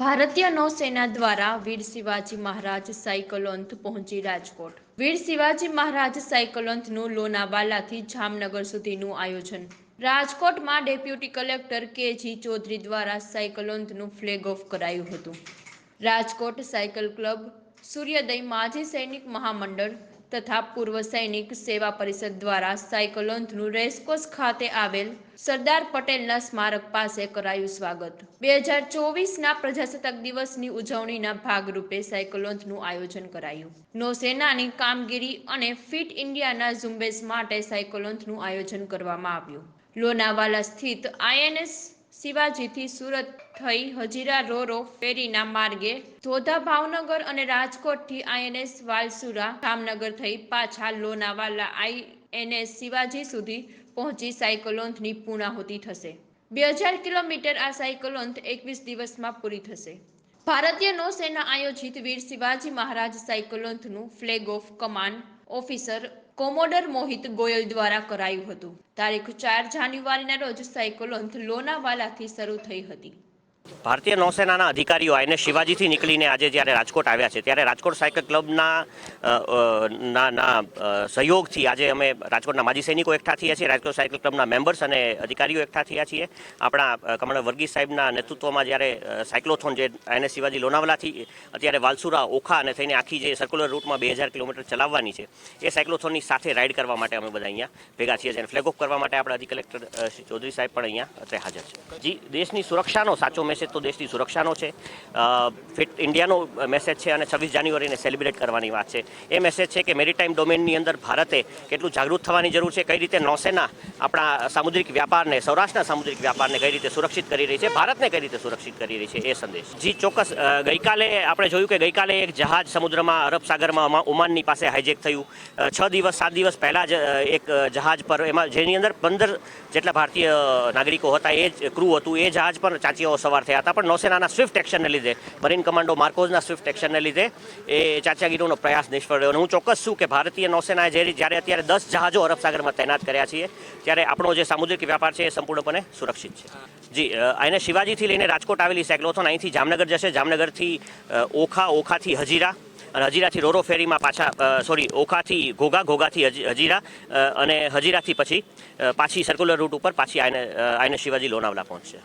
ભારતીય નૌસેના દ્વારા વીર શિવાજી મહારાજ સાયકલોન્થ પહોંચી રાજકોટ. વીર શિવાજી મહારાજ સાયકલોન્થનું લોનાવાલાથી જામનગર સુધીનું આયોજન. રાજકોટમાં ડેપ્યુટી કલેક્ટર કે જી ચૌધરી દ્વારા સાયકલોન્થનું ફ્લેગ ઓફ કરાયું હતું. રાજકોટ સાયકલ ક્લબ, સૂર્યોદય માજી સૈનિક મહામંડળ તથા પૂર્વ સૈનિક સેવા પરિષદ દ્વારા સાયકલોન્થનું રેસકોર્સ ખાતે આવેલ સરદાર પટેલના સ્મારક પાસે કરાયું સ્વાગત. બે હજાર ચોવીસના પ્રજાસત્તાક દિવસની ઉજવણીના ભાગરૂપે સાયકલોન્થનું આયોજન કરાયું. નૌસેનાની કામગીરી અને ફિટ ઇન્ડિયાના ઝુંબેશ માટે સાયકલોન્થનું આયોજન કરવામાં આવ્યું. લોનાવાલા સ્થિત આઈએનએસ શિવાજીથી સુરત થઈ હજીરા રોરો ફેરીના માર્ગે ધોધા ભાવનગર અને રાજકોટથી આઈએનએસ વાલસુરા જામનગર થઈ પાછા લોનાવાલા આઈએનએસ શિવાજી સુધી પહોંચી સાયકલોન્થની પૂર્ણાહુતિ થશે. બે હજાર કિલોમીટર આ સાયકલોન્થ એકવીસ દિવસમાં પૂરી થશે. ભારતીય નૌસેના આયોજિત Veer Shivaji Maharaj સાયકલોન્થનું flag off command officer commodore Mohit Goyal દ્વારા કરાયું હતું. તારીખ ચાર જાન્યુઆરીના રોજ સાયકલોન્થ લોનાવાલાથી શરૂ થઈ હતી. ભારતીય નૌસેનાના અધિકારીઓ આઈને શિવાજીથી નીકળીને આજે જ્યારે રાજકોટ આવ્યા છે, ત્યારે રાજકોટ સાયકલ ક્લબના ના સહયોગથી આજે અમે રાજકોટના માજી સૈનિકો એકઠા થયા છીએ, રાજકોટ સાયકલ ક્લબના મેમ્બર્સ અને અધિકારીઓ એકઠા થયા છીએ. આપણા કમળ વર્ગીસ સાહેબના નેતૃત્વમાં જ્યારે સાયક્લોથોન જે આઈને શિવાજી લોનાવલાથી, અત્યારે વાલસુરા, ઓખા અને થઈને આખી જે સર્ક્યુલર રૂટમાં બે હજાર કિલોમીટર ચલાવવાની છે, એ સાયક્લોથોનની સાથે રાઇડ કરવા માટે અમે બધા અહીંયા ભેગા છીએ અને ફ્લેગ ઓફ કરવા માટે આપણા અધિક કલેક્ટર શ્રી ચૌધરી સાહેબ પણ અહીંયા અત્યારે હાજર છે. જી, દેશની સુરક્ષાનો સાચો મેસેજ તો દેશની સુરક્ષાનો છે. ફિટ ઇન્ડિયાનો મેસેજ છે અને છવ્વીસ જાન્યુઆરીને સેલિબ્રેટ કરવાની વાત છે. એ મેસેજ છે કે મેરીટાઈમ ડોમેનની અંદર ભારતે કેટલું જાગૃત થવાની જરૂર છે, કઈ રીતે નૌસેના આપણા સામુદ્રિક વ્યાપારને, સૌરાષ્ટ્રના સામુદ્રિક વ્યાપારને કઈ રીતે સુરક્ષિત કરી રહી છે, ભારતને કઈ રીતે સુરક્ષિત કરી રહી છે એ સંદેશ. જી, ચોક્કસ ગઈકાલે આપણે જોયું કે ગઈકાલે એક જહાજ સમુદ્રમાં, અરબ સાગરમાં ઓમા- ઓમાનની પાસે હાઇજેક થયું. છ દિવસ, સાત દિવસ પહેલાં જ એક જહાજ પર, એમાં જેની અંદર પંદર જેટલા ભારતીય નાગરિકો હતા, એ જ ક્રૂ હતું. એ જહાજ પર ચાંચીઓ સવાર થયા હતા. પણ નૌસેનાના સ્વિફ્ટ એક્શનને લીધે મરીન કમાન્ડો માર્કોઝના સ્વિફ્ટ એક્શનને લીધે એ ચાચાગીરીનો પ્રયાસ નિષ્ફળ રહ્યો. અને હું ચોક્કસ છું કે ભારતીય નૌસેનાએ જે જ્યારે અત્યારે દસ જહાજો અરબસાગરમાં તૈનાત કર્યા છીએ ત્યારે આપણો જે સામુદ્રિક વ્યાપાર છે એ સંપૂર્ણપણે સુરક્ષિત છે. જી અ, શિવાજીથી લઈને રાજકોટ આવેલી સાયક્લોથોન અહીંથી જામનગર જશે. જામનગરથી ઓખા ઓખાથી હજીરા અને હજીરાથી રોરો ફેરીમાં પાછા સોરી ઓખાથી ઘોઘા ઘોઘાથી હજીરા અને હજીરાથી પછી પાછી સર્ક્યુલર રૂટ ઉપર પાછી આઈને આઈને શિવાજી લોનાવલા પહોંચશે.